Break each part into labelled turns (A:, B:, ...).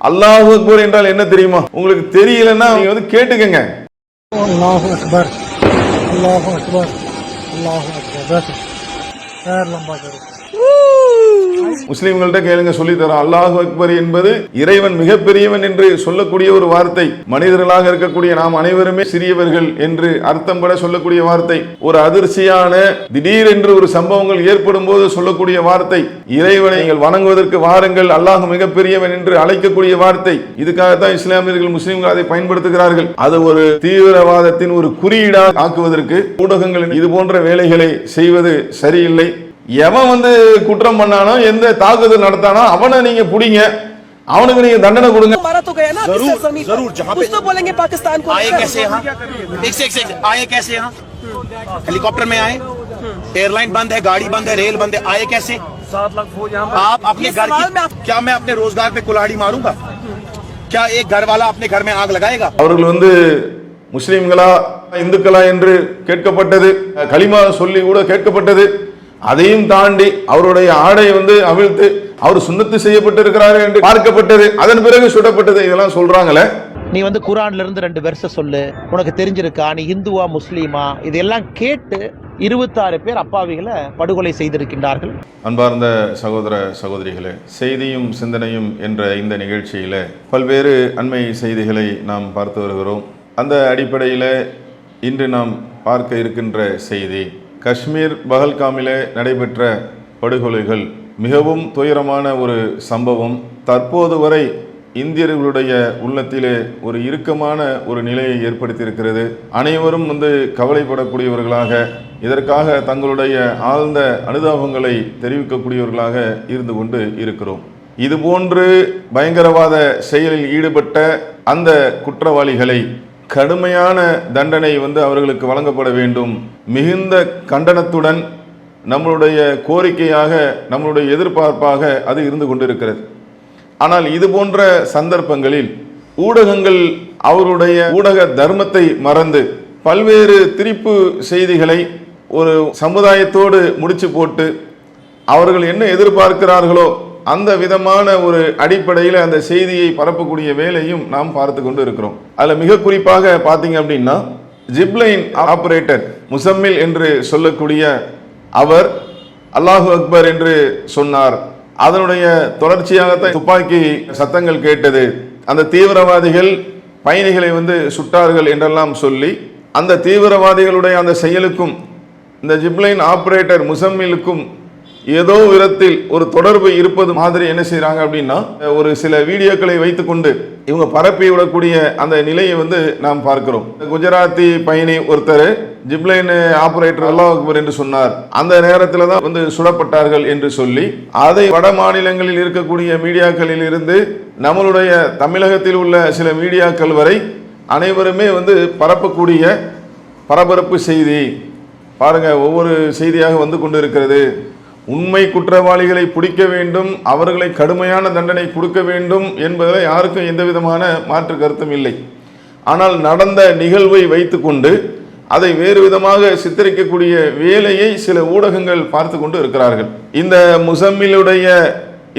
A: அல்லாஹு அக்பர் என்றால் என்ன தெரியுமா? உங்களுக்கு தெரியலன்னா நீங்க வந்து கேட்டுக்கங்க.
B: அல்லாஹு அக்பர். அல்லாஹு அக்பர். அல்லாஹு அக்பர். பேசும் பேர்லாம் பார்க்கறது.
A: முஸ்லிம்கள்ட்ட கேளுங்க சொல்லி தரோம் அல்லாஹ் அக்பர் என்பது இறைவன் மிகப்பெரியவன் என்று சொல்லக்கூடிய ஒரு வார்த்தை. மனிதர்களாக இருக்கக்கூடிய நாம் அனைவருமே சிறியவர்கள் என்று அர்த்தம் பட சொல்லக்கூடிய வார்த்தை. ஒரு அதிர்ச்சியான திடீரென்று ஒரு சம்பவங்கள் ஏற்படும் போது சொல்லக்கூடிய வார்த்தை. இறைவனை நீங்கள் வணங்குவதற்கு வாருங்கள் அல்லாஹ் மிகப்பெரியவன் என்று அழைக்கக்கூடிய வார்த்தை. இதுக்காகத்தான் இஸ்லாமியர்கள் முஸ்லிம்கள் அதை பயன்படுத்துகிறார்கள். அது ஒரு தீவிரவாதத்தின் ஒரு குறியீடாக ஆக்குவதற்கு ஊடகங்கள் இது போன்ற வேலைகளை செய்வது சரியில்லை. எவன் வந்து குற்றம் பண்ணானோ எந்த தாக்குதல் நடத்தானோ அவனை நீங்க புடிங்க அவனுக்கு நீங்க தண்டனை கொடுங்க
C: मारा तो गया ना
D: जरूर,
C: किसी जमीन पर।
D: जरूर, जहाँ
C: कुछ
D: पे-
C: तो बोलेंगे पाकिस्तान को
D: आए
C: लेकर।
D: कैसे यहाँ एक से एक से एक, आए कैसे यहाँ हेलीकॉप्टर में आए एयरलाइन बंद है गाड़ी बंद है रेल बंद है आए कैसे
E: सात लाख फौज यहाँ
D: आप अपने
C: ये
D: घर
C: सवाल मैं
D: की
C: आप-
D: क्या मैं अपने रोजगार पे कुल्हाड़ी मारूंगा क्या एक घर वाला अपने घर में आग लगाएगा
A: அவர்கள் வந்து முஸ்லிம்களா இந்துக்களா என்று கேட்கப்பட்டது களிமா சொல்லி கூட கேட்கப்பட்டது அதையும் தாண்டி அவருடைய ஆடை வந்து அவிழ்த்து அவர் சுண்ணத்து செய்யப்பட்டிருக்கிறாரு என்று பார்க்கப்பட்டது. அதன் பிறகு சுடப்பட்டது. இதெல்லாம் சொல்றாங்களே?
F: நீ வந்து குரான்ல இருந்து ரெண்டு வெர்ச சொல்லு. உனக்கு தெரிஞ்சிருக்கா? நீ இந்துவா முஸ்லீமா? இதெல்லாம் கேட்டு இருபத்தாறு பேர் அப்பாவிகளை படுகொலை செய்திருக்கின்றார்கள்.
A: அன்பார்ந்த சகோதர சகோதரிகளே செய்தியும் சிந்தனையும் என்ற இந்த நிகழ்ச்சியில் பல்வேறு அண்மை செய்திகளை நாம் பார்த்து வருகிறோம். அந்த அடிப்படையில் இன்று நாம் பார்க்க இருக்கின்ற செய்தி காஷ்மீர் பகல்காமிலே நடைபெற்ற படுகொலைகள் மிகவும் துயரமான ஒரு சம்பவம். தற்போது வரை இந்தியர்களுடைய உள்ளத்திலே ஒரு இறுக்கமான ஒரு நிலையை ஏற்படுத்தியிருக்கிறது. அனைவரும் வந்து கவலைப்படக்கூடியவர்களாக இதற்காக தங்களுடைய ஆழ்ந்த அனுதாபங்களை தெரிவிக்கக்கூடியவர்களாக இருந்து கொண்டு இருக்கிறோம். இதுபோன்று பயங்கரவாத செயலில் ஈடுபட்ட அந்த குற்றவாளிகளை கடுமையான தண்டனை வந்து அவர்களுக்கு வழங்கப்பட வேண்டும். மிகுந்த கண்டனத்துடன் நம்மளுடைய கோரிக்கையாக நம்மளுடைய எதிர்பார்ப்பாக அது இருந்து கொண்டிருக்கிறது. ஆனால் இது போன்ற சந்தர்ப்பங்களில் ஊடகங்கள் அவருடைய ஊடக தர்மத்தை மறந்து பல்வேறு திரிப்பு செய்திகளை ஒரு சமுதாயத்தோடு முடிச்சு போட்டு அவர்கள் என்ன எதிர்பார்க்கிறார்களோ அந்த விதமான ஒரு அடிப்படையில் அந்த செய்தியை பரப்பக்கூடிய வேலையும் நாம் பார்த்து கொண்டு இருக்கிறோம். அதில் மிக குறிப்பாக பார்த்தீங்க அப்படின்னா ஜிப்லைன் ஆப்ரேட்டர் முசம்மில் என்று சொல்லக்கூடிய அவர் அல்லாஹு அக்பர் என்று சொன்னார். அதனுடைய தொடர்ச்சியாகத்தான் துப்பாக்கி சத்தங்கள் கேட்டது. அந்த தீவிரவாதிகள் பயணிகளை வந்து சுட்டார்கள் என்றெல்லாம் சொல்லி அந்த தீவிரவாதிகளுடைய அந்த செயலுக்கும் இந்த ஜிப்லைன் ஆப்ரேட்டர் முசம்மிலுக்கும் ஏதோ விதத்தில் ஒரு தொடர்பு இருப்பது மாதிரி என்ன செய்கிறாங்க அப்படின்னா ஒரு சில வீடியோக்களை வைத்துக்கொண்டு இவங்க பரப்பி விடக்கூடிய அந்த நிலையை வந்து நாம் பார்க்கிறோம். குஜராத்தி பயணி ஒருத்தர் ஜிப்லைன் ஆபரேட்டர் அல்லாஹ் அக்பர் என்று சொன்னார். அந்த நேரத்தில் தான் வந்து சுடப்பட்டார்கள் என்று சொல்லி அதை வட மாநிலங்களில் இருக்கக்கூடிய மீடியாக்களில் இருந்து நம்மளுடைய தமிழகத்தில் உள்ள சில மீடியாக்கள் வரை அனைவருமே வந்து பரப்பக்கூடிய பரபரப்பு செய்தி. பாருங்கள் ஒவ்வொரு செய்தியாக வந்து கொண்டு இருக்கிறது உண்மை குற்றவாளிகளை பிடிக்க வேண்டும் அவர்களை கடுமையான தண்டனை கொடுக்க வேண்டும் என்பதில் யாருக்கும் எந்த விதமான மாற்று கருத்தும் இல்லை. ஆனால் நடந்த நிகழ்வை வைத்துக்கொண்டு அதை வேறு விதமாக சித்தரிக்கக்கூடிய வேலையை சில ஊடகங்கள் பார்த்து கொண்டு இருக்கிறார்கள். இந்த முசம்மிலுடைய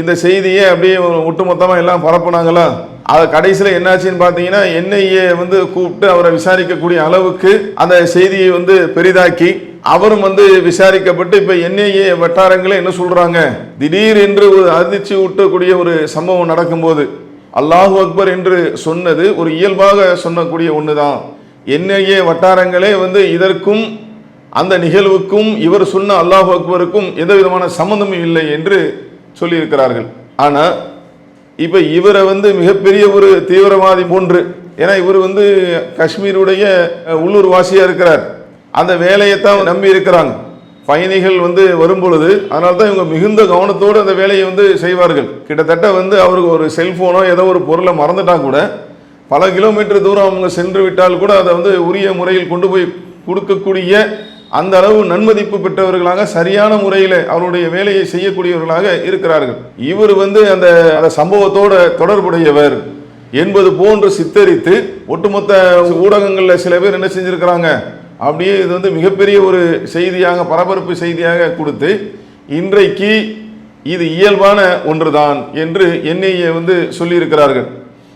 A: இந்த செய்தியை அப்படியே ஒட்டுமொத்தமாக எல்லாம் பரப்புனாங்களா? அது கடைசியில் என்னாச்சுன்னு பார்த்தீங்கன்னா என்ஐஏ வந்து கூப்பிட்டு அவரை விசாரிக்கக்கூடிய அளவுக்கு அந்த செய்தியை வந்து பெரிதாக்கி அவரும் வந்து விசாரிக்கப்பட்டு இப்போ என்ஐஏ வட்டாரங்களே என்ன சொல்றாங்க? திடீர் என்று ஒரு அதிர்ச்சி ஊட்டக்கூடிய ஒரு சம்பவம் நடக்கும்போது அல்லாஹு அக்பர் என்று சொன்னது ஒரு இயல்பாக சொன்னக்கூடிய ஒன்று தான் என்ஐஏ வட்டாரங்களே வந்து இதற்கும் அந்த நிகழ்வுக்கும் இவர் சொன்ன அல்லாஹு அக்பருக்கும் எந்த விதமான சம்மந்தமும் இல்லை என்று சொல்லியிருக்கிறார்கள். ஆனால் இப்போ இவரை வந்து மிகப்பெரிய ஒரு தீவிரவாதி போன்று ஏன்னா இவர் வந்து காஷ்மீருடைய உள்ளூர் வாசியாக இருக்கிறார். அந்த வேலையை தான் நம்பி இருக்கிறாங்க. பயணிகள் வந்து வரும்பொழுது அதனால தான் இவங்க மிகுந்த கவனத்தோடு அந்த வேலையை வந்து செய்வார்கள். கிட்டத்தட்ட வந்து அவருக்கு ஒரு செல்ஃபோனோ ஏதோ ஒரு பொருளை மறந்துட்டா கூட பல கிலோமீட்டர் தூரம் அவங்க சென்று விட்டால் கூட அதை வந்து உரிய முறையில் கொண்டு போய் கொடுக்கக்கூடிய அந்த அளவு நன்மதிப்பு பெற்றவர்களாக சரியான முறையில் அவருடைய வேலையை செய்யக்கூடியவர்களாக இருக்கிறார்கள். இவர் வந்து அந்த அந்த சம்பவத்தோட தொடர்புடையவர் என்பது போன்று சித்தரித்து ஒட்டுமொத்த ஊடகங்களில் சில பேர் என்ன செஞ்சுருக்கிறாங்க? அப்படியே இது வந்து மிகப்பெரிய ஒரு செய்தியாக பரபரப்பு செய்தியாக கொடுத்து இன்றைக்கு இது இயல்பான ஒன்றுதான் என்று என்ஐஏ வந்து சொல்லியிருக்கிறார்கள்.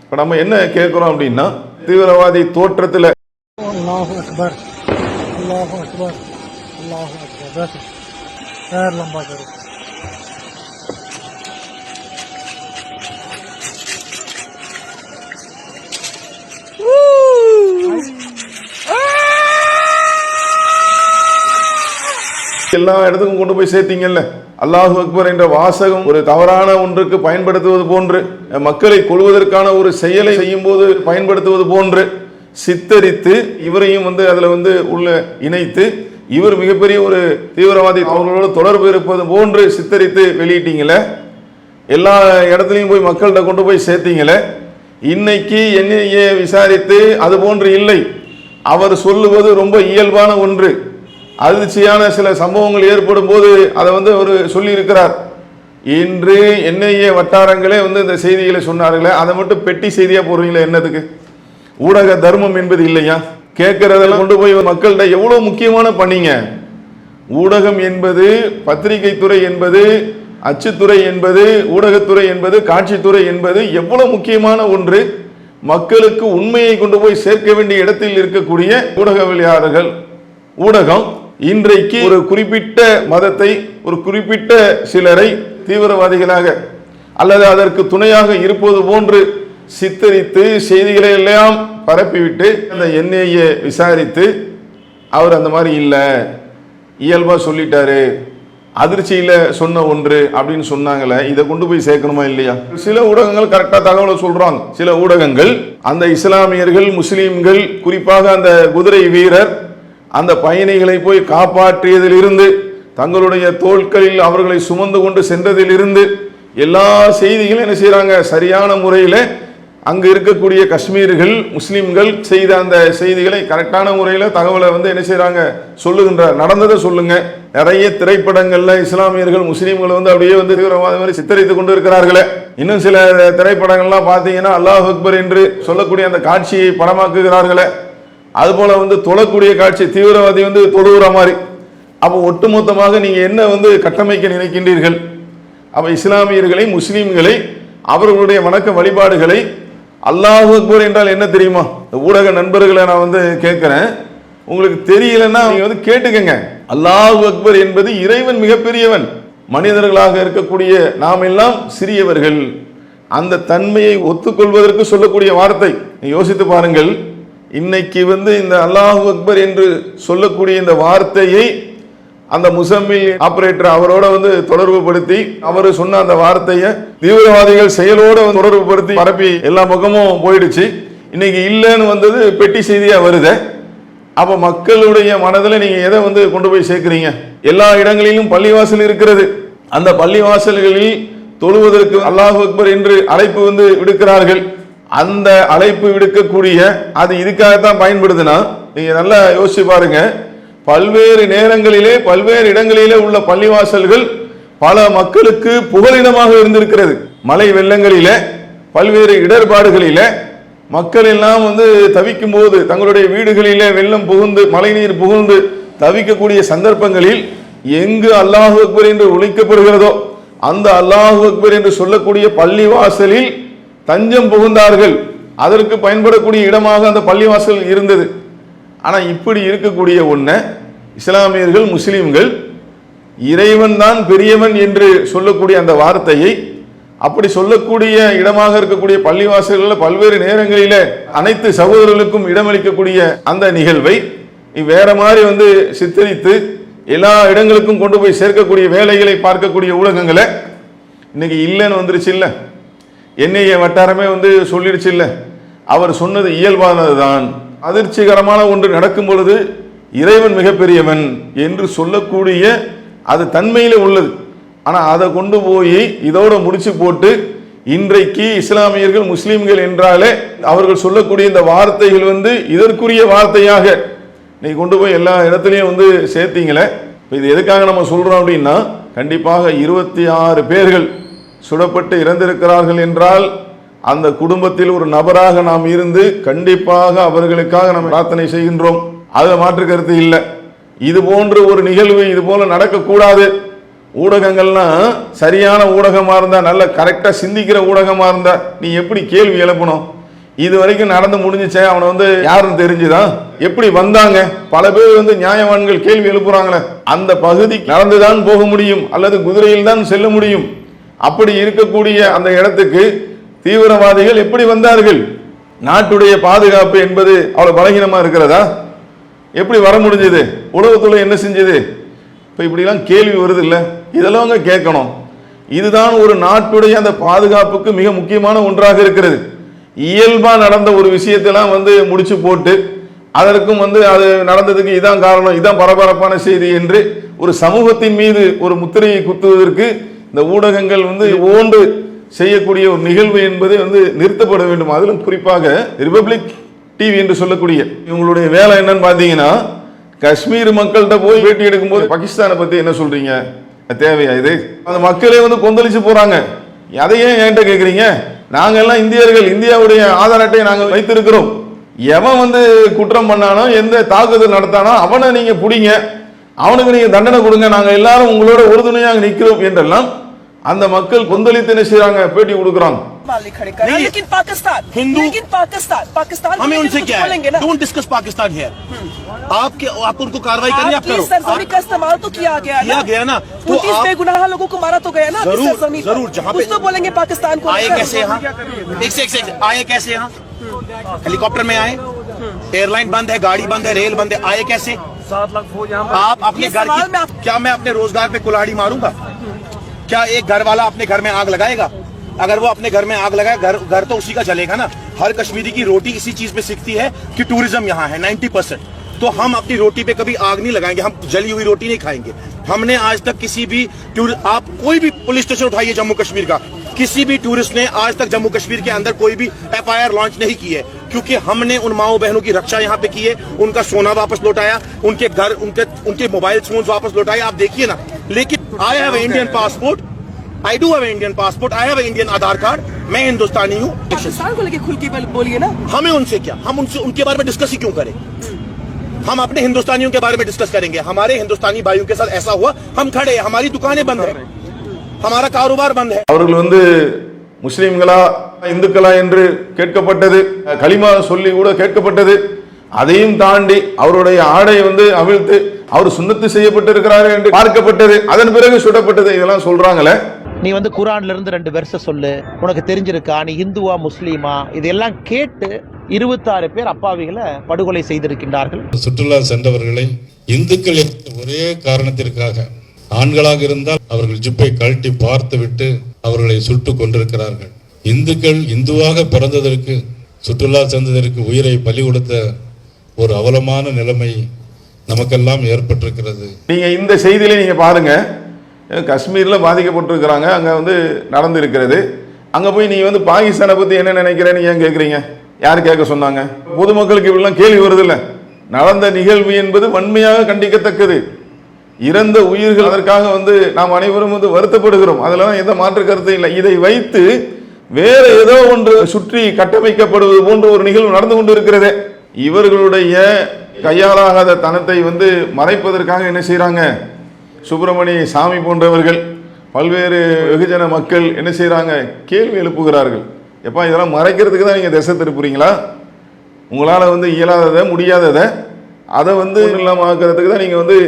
A: இப்போ நம்ம என்ன கேட்குறோம் அப்படின்னா தீவிரவாதி தோற்றத்தில்
B: Woo!
A: எல்லா இடத்துக்கும் கொண்டு போய் சேர்த்தீங்கல்ல? அல்லாஹு அக்பர் என்ற வாசகம் ஒரு தவறான ஒன்றுக்கு பயன்படுத்துவது போன்று மக்களை கொள்வதற்கான ஒரு செயலை செய்யும் போது பயன்படுத்துவது போன்று சித்தரித்து இவரையும் வந்து அதில் வந்து உள்ள இணைத்து இவர் மிகப்பெரிய ஒரு தீவிரவாதி அவர்களோட தொடர்பு இருப்பது போன்று சித்தரித்து வெளியிட்டீங்களே? எல்லா இடத்துலையும் போய் மக்கள்கிட்ட கொண்டு போய் சேர்த்தீங்களே? இன்னைக்கு என்ஐஏ விசாரித்து அது போன்று இல்லை. அவர் சொல்லுவது ரொம்ப இயல்பான ஒன்று. அதிர்ச்சியான சில சம்பவங்கள் ஏற்படும் போது அதை வந்து அவர் சொல்லியிருக்கிறார். இன்று என்ஐஏ வட்டாரங்களே வந்து இந்த செய்திகளை சொன்னார்களே அதை மட்டும் பெட்டி செய்தியாக போடுறீங்களே என்னதுக்கு? ஊடக தர்மம் என்பது இல்லையா? கேட்கறதெல்லாம் கொண்டு போய் மக்கள்கிட்ட எவ்வளோ முக்கியமான பண்ணீங்க? ஊடகம் என்பது பத்திரிகை துறை என்பது அச்சுத்துறை என்பது ஊடகத்துறை என்பது காட்சித்துறை என்பது எவ்வளோ முக்கியமான ஒன்று? மக்களுக்கு உண்மையை கொண்டு போய் சேர்க்க வேண்டிய இடத்தில் இருக்கக்கூடிய ஊடகவியலாளர்கள் ஊடகம் இன்றைக்கு ஒரு குறிப்பிட்ட மதத்தை ஒரு குறிப்பிட்ட சிலரை தீவிரவாதிகளாக அல்லது அதற்கு துணையாக இருப்பது போன்று சித்தரித்து செய்திகளை எல்லாம் பரப்பிவிட்டு அந்த என்ஐஏ விசாரித்து அவர் அந்த மாதிரி இல்லை இயல்பாக சொல்லிட்டாரு அதிர்ச்சியில் சொன்ன ஒன்று அப்படின்னு சொன்னாங்களே இதை கொண்டு போய் சேர்க்கணுமா இல்லையா? சில ஊடகங்கள் கரெக்டாக தகவலை சொல்கிறாங்க சில ஊடகங்கள் அந்த இஸ்லாமியர்கள் முஸ்லீம்கள் குறிப்பாக அந்த குதிரை வீரர் அந்த பயணிகளை போய் காப்பாற்றியதிலிருந்து தங்களுடைய தோள்களில் அவர்களை சுமந்து கொண்டு சென்றதிலிருந்து எல்லா செய்திகளும் என்ன செய்கிறாங்க சரியான முறையில் அங்கு இருக்கக்கூடிய காஷ்மீர்கள் முஸ்லீம்கள் செய்த அந்த செய்திகளை கரெக்டான முறையில் தகவலை வந்து என்ன செய்கிறாங்க சொல்லுகின்றார். நடந்ததை சொல்லுங்க. நிறைய திரைப்படங்களில் இஸ்லாமியர்கள் முஸ்லீம்கள் வந்து அப்படியே வந்து தீவிரவாத மாதிரி சித்தரித்து கொண்டு இருக்கிறார்களே. இன்னும் சில திரைப்படங்கள்லாம் பார்த்தீங்கன்னா அல்லாஹ் அக்பர் என்று சொல்லக்கூடிய அந்த காட்சியை படமாக்குகிறார்களே. அதுபோல் வந்து தொழக்கூடிய காட்சி தீவிரவாதி வந்து தொழுகிற மாதிரி. அப்போ ஒட்டுமொத்தமாக நீங்க என்ன வந்து கட்டமைக்க நினைக்கின்றீர்கள்? அப்ப இஸ்லாமியர்களை முஸ்லீம்களை அவர்களுடைய வணக்க வழிபாடுகளை அல்லாஹ் அக்பர் என்றால் என்ன தெரியுமா? இந்த ஊடக நண்பர்களை நான் வந்து கேட்கிறேன். உங்களுக்கு தெரியலன்னா நீங்க வந்து கேட்டுக்கங்க. அல்லாஹ் அக்பர் என்பது இறைவன் மிகப்பெரியவன். மனிதர்களாக இருக்கக்கூடிய நாம் எல்லாம் சிறியவர்கள். அந்த தன்மையை ஒத்துக்கொள்வதற்கு சொல்லக்கூடிய வார்த்தை. யோசித்து பாருங்கள். இன்னைக்கு வந்து இந்த அல்லாஹு அக்பர் என்று சொல்லக்கூடிய இந்த வார்த்தையை அந்த முசம்மில் ஆபரேட்டர் அவரோட வந்து தொடர்பு படுத்தி அவர் சொன்ன அந்த வார்த்தையை தீவிரவாதிகள் செயலோட வந்து தொடர்பு படுத்தி பரப்பி எல்லா பக்கமும் போயிடுச்சு. இன்னைக்கு இல்லைன்னு வந்தது பெட்டி செய்தியா வருது. அப்ப மக்களுடைய மனதில் நீங்க எதை வந்து கொண்டு போய் சேர்க்கிறீங்க? எல்லா இடங்களிலும் பள்ளிவாசல் இருக்கிறது. அந்த பள்ளிவாசல்களில் தொழுவதற்கு அல்லாஹ் அக்பர் என்று அழைப்பு வந்து விடுக்கிறார்கள். அந்த அழைப்பு விடுக்கக்கூடிய அது இதுக்காகத்தான் பயன்படுதுன்னா நீங்க நல்லா யோசிச்சு பாருங்க. பல்வேறு நேரங்களிலே பல்வேறு இடங்களிலே உள்ள பள்ளிவாசல்கள் பல மக்களுக்கு புகலிடமாக இருந்திருக்கிறது. மழை வெள்ளங்களிலே பல்வேறு இடர்பாடுகளிலே மக்கள் எல்லாம் வந்து தவிக்கும் போது தங்களுடைய வீடுகளிலே வெள்ளம் புகுந்து மழைநீர் புகுந்து தவிக்கக்கூடிய சந்தர்ப்பங்களில் எங்கு அல்லாஹு அக்பர் என்று ஒழிக்கப்படுகிறதோ அந்த அல்லாஹு அக்பர் என்று சொல்லக்கூடிய பள்ளிவாசலில் தஞ்சம் புகுந்தார்கள். அதற்கு பயன்படக்கூடிய இடமாக அந்த பள்ளிவாசல் இருந்தது. ஆனால் இப்படி இருக்கக்கூடிய ஒன்றை இஸ்லாமியர்கள் முஸ்லீம்கள் இறைவன் தான் பெரியவன் என்று சொல்லக்கூடிய அந்த வார்த்தையை அப்படி சொல்லக்கூடிய இடமாக இருக்கக்கூடிய பள்ளிவாசல்களில் பல்வேறு நேரங்களில் அனைத்து சகோதரர்களுக்கும் இடமளிக்கக்கூடிய அந்த நிகழ்வை வேற மாதிரி வந்து சித்தரித்து எல்லா இடங்களுக்கும் கொண்டு போய் சேர்க்கக்கூடிய வேலைகளை பார்க்கக்கூடிய ஊடகங்களை இன்னைக்கு இல்லைன்னு வந்துருச்சு இல்லை. என்ஐஏ வட்டாரமே வந்து சொல்லிடுச்சு இல்லை. அவர் சொன்னது இயல்பானது தான் அதிர்ச்சிகரமான ஒன்று நடக்கும் பொழுது இறைவன் மிகப்பெரியவன் என்று சொல்லக்கூடிய அது தன்மையில் உள்ளது. ஆனால் அதை கொண்டு போய் இதோட முடிச்சு போட்டு இன்றைக்கு இஸ்லாமியர்கள் முஸ்லீம்கள் என்றாலே அவர்கள் சொல்லக்கூடிய இந்த வார்த்தைகள் வந்து இதற்குரிய வார்த்தையாக. நீ கொண்டு போய் எல்லா இடத்துலையும் வந்து சேர்த்தீங்களே. இப்போ இது எதுக்காக நம்ம சொல்கிறோம் அப்படின்னா கண்டிப்பாக இருபத்தி ஆறு பேர்கள் சுடப்பட்டு இறந்திருக்கிறார்கள் என்றால் அந்த குடும்பத்தில் ஒரு நபராக நாம் இருந்து கண்டிப்பாக அவர்களுக்காக நாம் பிரார்த்தனை செய்கின்றோம். அதில் மாற்று கருத்து இல்லை. இது போன்ற ஒரு நிகழ்வு இது போல நடக்கக்கூடாது. ஊடகங்கள்லாம் சரியான ஊடகமாக இருந்தால் நல்ல கரெக்டாக சிந்திக்கிற ஊடகமாக இருந்தால் நீ எப்படி கேள்வி எழுப்பணும்? இது வரைக்கும் நடந்து முடிஞ்சுச்சே அவனை வந்து யாருன்னு தெரிஞ்சுதா? எப்படி வந்தாங்க? பல பேர் வந்து நியாயவான்கள் கேள்வி எழுப்புறாங்களே. அந்த பகுதி நடந்துதான் போக முடியும் அல்லது குதிரையில் தான் செல்ல முடியும். அப்படி இருக்கக்கூடிய அந்த இடத்துக்கு தீவிரவாதிகள் எப்படி வந்தார்கள்? நாட்டுடைய பாதுகாப்பு என்பது அவ்வளோ பலகீனமாக இருக்கிறதா? எப்படி வர முடிஞ்சது? உளவுத்துறை என்ன செஞ்சது? இப்போ இப்படிலாம் கேள்வி வருது இல்லை இதெல்லாம் அவங்க கேட்கணும். இதுதான் ஒரு நாட்டுடைய அந்த பாதுகாப்புக்கு மிக முக்கியமான ஒன்றாக இருக்கிறது. இயல்பாக நடந்த ஒரு விஷயத்தெல்லாம் வந்து முடிச்சு போட்டு அதற்கும் வந்து அது நடந்ததுக்கு இதான் காரணம் இதான் பரபரப்பான செய்தி என்று ஒரு சமூகத்தின் மீது ஒரு முத்திரையை குத்துவதற்கு இந்த ஊடகங்கள் வந்து ஓண்டு செய்யக்கூடிய ஒரு நிகழ்வு என்பது வந்து நிறுத்தப்பட வேண்டும். அதிலும் குறிப்பாக ரிபப்ளிக் டிவி என்று சொல்லக்கூடிய இவங்களுடைய வேலை என்னன்னு பார்த்தீங்கன்னா காஷ்மீர் மக்கள்கிட்ட போய் பேட்டி எடுக்கும்போது பாகிஸ்தானை பற்றி என்ன சொல்றீங்க? அது தேவையா இது? அந்த மக்களே வந்து கொந்தளிச்சு போறாங்க. அதை ஏன் என்கிட்ட கேட்குறீங்க நாங்கள் எல்லாம் இந்தியர்கள் இந்தியாவுடைய ஆதார் அட்டையை நாங்கள் வைத்திருக்கிறோம். எவன் வந்து குற்றம் பண்ணானோ எந்த தாக்குதல் நடத்தானோ அவனை நீங்கள் பிடிங்க. அவனுக்கு நீங்கள் தண்டனை கொடுங்க. நாங்கள் எல்லாரும் உங்களோட உறுதுணையாக நிற்கிறோம் என்றெல்லாம் அந்த மக்கள் கொந்தளித்து என்ன செய்றாங்க பேட்டி கொடுக்குறாங்க
C: वाले खड़े कर
D: नहीं,
C: लेकिन पाकिस्तान
D: हिंदू-
C: लेकिन पाकिस्तान पाकिस्तान
D: हमें
C: के
D: उनसे
C: कुछ
D: क्या
C: बोलेंगे
D: है
C: ना
D: डोंट डिस्कस पाकिस्तान हियर आपके आप उनको कार्रवाई करनी आप
C: आपकी
D: करो
C: सरजमी का इस्तेमाल तो किया गया
D: किया गया ना, तो
C: उनतीस
D: आप-
C: बेगुनाह लोगों को मारा तो गया ना आपकी
D: जरूर,
C: सरजमी पर।
D: जरूर, जहाँ पे-
C: कुछ तो बोलेंगे पाकिस्तान को
D: आए
C: लेकर।
D: कैसे यहाँ एक से एक से एक से- आए कैसे यहाँ हेलीकॉप्टर में आए एयरलाइन बंद है गाड़ी बंद है रेल बंद है आए कैसे आप अपने
C: ये
D: घर
C: सवाल मैं
D: की
C: आप-
D: क्या मैं अपने रोजगार पे कुल्हाड़ी मारूंगा क्या एक घर वाला अपने घर में आग लगाएगा? अगर वो अपने घर में आग लगाए, घर घर तो उसी का चलेगा ना। हर कश्मीरी की रोटी इसी चीज़ पे सीखती है कि टूरिज़्म यहाँ है 90 परसेंट तो हम अपनी रोटी पे कभी आग नहीं लगाएँगे, हम जली हुई रोटी नहीं खाएँगे। हमने आज तक किसी भी आप कोई भी पुलिस स्टेशन उठाइए जम्मू कश्मीर का, किसी भी टूरिस्ट ने आज तक जम्मू कश्मीर के अंदर कोई भी एफआईआर लॉन्च नहीं की है। क्योंकि हमने उन माओ बहनों की रक्षा यहाँ पे की है उनका सोना वापस लौटाया उनके घर उनके उनके मोबाइल फ़ोन वापस लौटाए आप देखिए ना। लेकिन I have Indian passport I do have Indian passport I have Indian Aadhaar card मैं हिंदुस्तानी हूँ।
C: खुल के बोलिए ना।
D: हमें उनसे क्या? हम उनसे उनके बारे में डिस्कस ही क्यों करें? हम अपने हिंदुस्तानियों के बारे में डिस्कस करेंगे। हमारे हिंदुस्तानी भाइयों के साथ ऐसा हुआ हम खड़े हमारी दुकानें बंद है। हमारा कारोबार बंद है।
A: और मुस्लिम இந்துக்களா என்று கேட்கப்பட்டது. களிமா சொல்லி கூட கேட்கப்பட்டது. அதையும் தாண்டி அவருடைய ஆடை வந்து அவிழ்த்து அவர் சுண்ணத்து செய்யப்பட்டிருக்கிறார் என்று பார்க்கப்பட்டது. அதன் பிறகு சுடப்பட்டது. இதெல்லாம் சொல்றாங்களே.
F: நீ வந்து குரான்ல இருந்து ரெண்டு வெர்ச சொல்லு. உனக்கு தெரிஞ்சிருக்கா? நீ இந்துவா முஸ்லீமா? இதெல்லாம் கேட்டு இருபத்தாறு பேர் அப்பாவிகளை படுகொலை செய்திருக்கின்றார்கள்.
E: சுற்றுலா சென்றவர்களை இந்துக்கள் என்ற ஒரே காரணத்திற்காக ஆண்களாக இருந்தால் அவர்கள் ஜிப்பை கழட்டி பார்த்துவிட்டு அவர்களை சுட்டு கொண்டிருக்கிறார்கள் இந்துக்கள் இந்துவாக பிறந்ததற்கு சுற்றுலா சென்றதற்கு உயிரை பலி கொடுத்த ஒரு அவலமான நிலைமை நமக்கெல்லாம் ஏற்பட்டிருக்கிறது.
A: நீங்க இந்த செய்தியில நீங்க பாருங்க. காஷ்மீர்ல பாதிக்கப்பட்டிருக்கிறாங்க. அங்க வந்து நடந்திருக்கிறது. அங்க போய் நீங்க வந்து பாகிஸ்தானை பத்தி என்ன நினைக்கிறேன்னு ஏன் கேக்குறீங்க? யார் கேட்க சொன்னாங்க? பொதுமக்களுக்கு இப்படிலாம் கேள்வி வருது இல்ல நடந்த நிகழ்வு என்பது வன்மையாக கண்டிக்கத்தக்கது. இறந்த உயிர்கள் அதற்காக வந்து நாம் அனைவரும் வந்து வருத்தப்படுகிறோம். அதெல்லாம் எந்த மாற்று கருத்து இல்லை. இதை வைத்து வேற ஏதோ ஒன்று சுற்றி கட்டமைக்கப்படுவது போன்ற ஒரு நிகழ்வு நடந்து கொண்டு இருக்கிறதே இவர்களுடைய கையாலாகாத தனத்தை வந்து மறைப்பதற்காக என்ன செய்கிறாங்க சுப்பிரமணி சாமி போன்றவர்கள் பல்வேறு வெகுஜன மக்கள் என்ன செய்கிறாங்க கேள்வி எழுப்புகிறார்கள். எப்பா இதெல்லாம் மறைக்கிறதுக்கு தான் நீங்கள் திசை திருப்புறீங்களா? உங்களால் வந்து இயலாததை முடியாததை அதை வந்து இல்லாமல் ஆக்கிறதுக்கு தான் நீங்கள் வந்து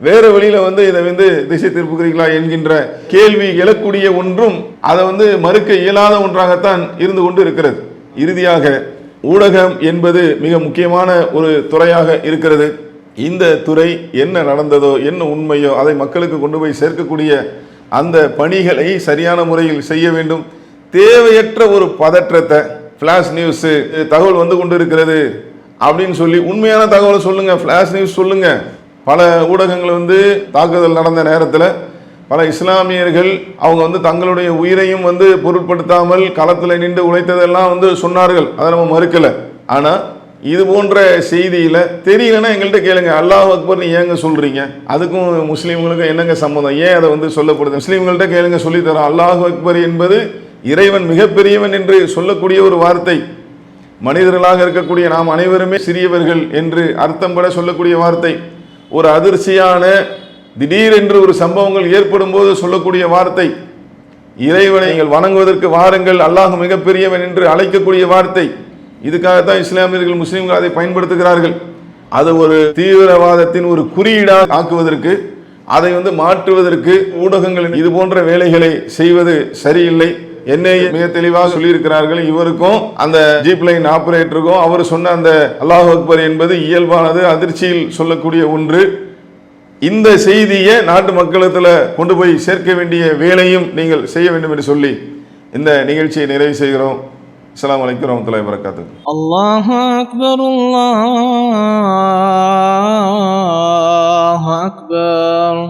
A: வேறு வழியில் வந்து இதை வந்து திசை திருப்புகிறீங்களா என்கின்ற கேள்வி எழக்கூடிய ஒன்றும் அதை வந்து மறுக்க இயலாத ஒன்றாகத்தான் இருந்து கொண்டு இருக்கிறது. இறுதியாக ஊடகம் என்பது மிக முக்கியமான ஒரு துறையாக இருக்கிறது. இந்த துறை என்ன நடந்ததோ என்ன உண்மையோ அதை மக்களுக்கு கொண்டு போய் சேர்க்கக்கூடிய அந்த பணிகளை சரியான முறையில் செய்ய வேண்டும். தேவையற்ற ஒரு பதற்றத்தை ஃப்ளாஷ் நியூஸ் தகவல் வந்து கொண்டு இருக்கிறது அப்படின்னு சொல்லி உண்மையான தகவலை சொல்லுங்க ஃப்ளாஷ் நியூஸ் சொல்லுங்க. பல ஊடகங்கள் வந்து தாக்குதல் நடந்த நேரத்தில் பல இஸ்லாமியர்கள் அவங்க வந்து தங்களுடைய உயிரையும் வந்து பொருட்படுத்தாமல் களத்தில் நின்று உழைத்ததெல்லாம் வந்து சொன்னார்கள். அதை நம்ம மறுக்கலை. ஆனால் இது போன்ற செய்தியில் தெரியலன்னா எங்கள்கிட்ட கேளுங்க. அல்லாஹ் அக்பர் நீ ஏங்க சொல்கிறீங்க அதுக்கும் முஸ்லீம்களுக்கும் என்னங்க சம்மந்தம் ஏன் அதை வந்து சொல்லப்படுது? முஸ்லீம்கள்ட்ட கேளுங்க சொல்லித்தரோம் அல்லாஹ் அக்பர் என்பது இறைவன் மிகப்பெரியவன் என்று சொல்லக்கூடிய ஒரு வார்த்தை. மனிதர்களாக இருக்கக்கூடிய நாம் அனைவருமே சிறியவர்கள் என்று அர்த்தம் பட சொல்லக்கூடிய வார்த்தை. ஒரு அதிர்ச்சியான திடீரென்று ஒரு சம்பவங்கள் ஏற்படும் போது சொல்லக்கூடிய வார்த்தை இறைவனை நீங்கள் வணங்குவதற்கு வாருங்கள் அல்லாஹ் மிகப்பெரியவன் என்று அழைக்கக்கூடிய வார்த்தை. இதுக்காகத்தான் இஸ்லாமியர்கள் முஸ்லீம்கள் அதை பயன்படுத்துகிறார்கள். அது ஒரு தீவிரவாதத்தின் ஒரு குறியீடாக ஆக்குவதற்கு அதை வந்து மாற்றுவதற்கு ஊடகங்களின் இது போன்ற வேலைகளை செய்வது சரியில்லை. என்னை மிக தெளிவாக சொல்லியிருக்கிறார்கள். இவருக்கும் அந்த ஜீப் லைன் ஆபரேட்டருக்கும் அவர் சொன்ன அந்த அல்லாஹ் அக்பர் என்பது இயல்பானது அதிர்ச்சியில் சொல்லக்கூடிய ஒன்று. இந்த செய்தியை நாட்டு மக்களத்தில் கொண்டு போய் சேர்க்க வேண்டிய வேலையும் நீங்கள் செய்ய வேண்டும் என்று சொல்லி இந்த நிகழ்ச்சியை நிறைவு செய்கிறோம். அஸ்லாம் வலைக்கம் வரமத்துல வரகாத்து
G: அல்லாஹ் அக்பர் அல்லாஹ் அக்பர்.